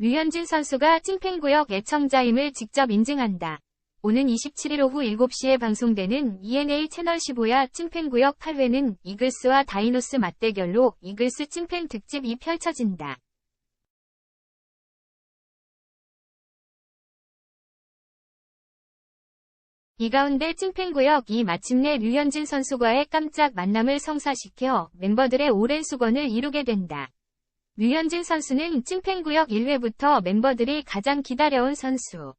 류현진 선수가 찡팬구역 애청자임을 직접 인증한다. 오는 27일 오후 7시에 방송되는 ENA 채널 15야 찡팬구역 8회는 이글스와 다이노스 맞대결로 이글스 찡팬 특집이 펼쳐진다. 이 가운데 찡팬구역 이 마침내 류현진 선수와의 깜짝 만남을 성사시켜 멤버들의 오랜 수건을 이루게 된다. 류현진 선수는 찡팬구역 1회부터 멤버들이 가장 기다려온 선수.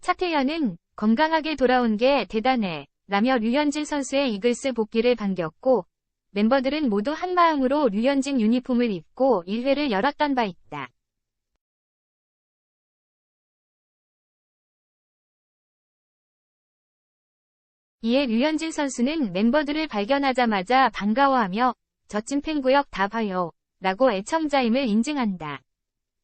차태현은 건강하게 돌아온 게 대단해 라며 류현진 선수의 이글스 복귀를 반겼고 멤버들은 모두 한마음으로 류현진 유니폼을 입고 1회를 열었던 바 있다. 이에 류현진 선수는 멤버들을 발견하자마자 반가워하며 저 찐팬구역 다 봐요 라고 애청자임을 인증한다.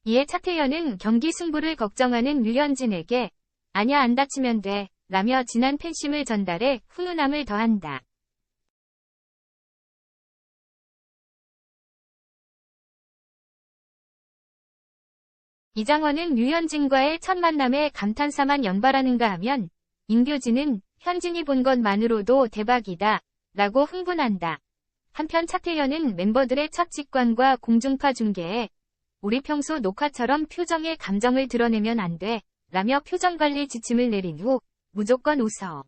이에 차태현은 경기 승부를 걱정하는 류현진에게 아냐 안 다치면 돼 라며 진한 팬심을 전달해 훈훈함을 더한다. 이장원은 류현진과의 첫 만남에 감탄사만 연발하는가 하면 임교진은 현진이 본 것만으로도 대박이다 라고 흥분한다. 한편 차태현은 멤버들의 첫 직관과 공중파 중계에 우리 평소 녹화처럼 표정에 감정을 드러내면 안 돼 라며 표정관리 지침을 내린 후 무조건 웃어.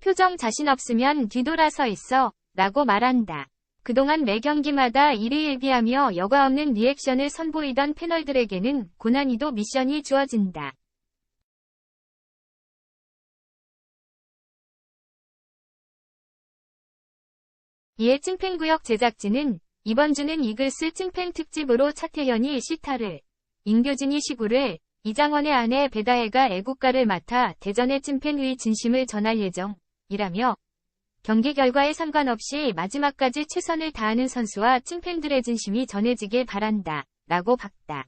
표정 자신 없으면 뒤돌아서 있어 라고 말한다. 그동안 매 경기마다 일희일비하며 여과 없는 리액션을 선보이던 패널들에게는 고난이도 미션이 주어진다. 이에 찡팬구역 제작진은 이번 주는 이글스 찡팬 특집으로 차태현이 시타를, 임교진이 시구를, 이장원의 아내 배다혜가 애국가를 맡아 대전의 찡팬의 진심을 전할 예정이라며 경기 결과에 상관없이 마지막까지 최선을 다하는 선수와 찐팬들의 진심이 전해지길 바란다. 라고 박다.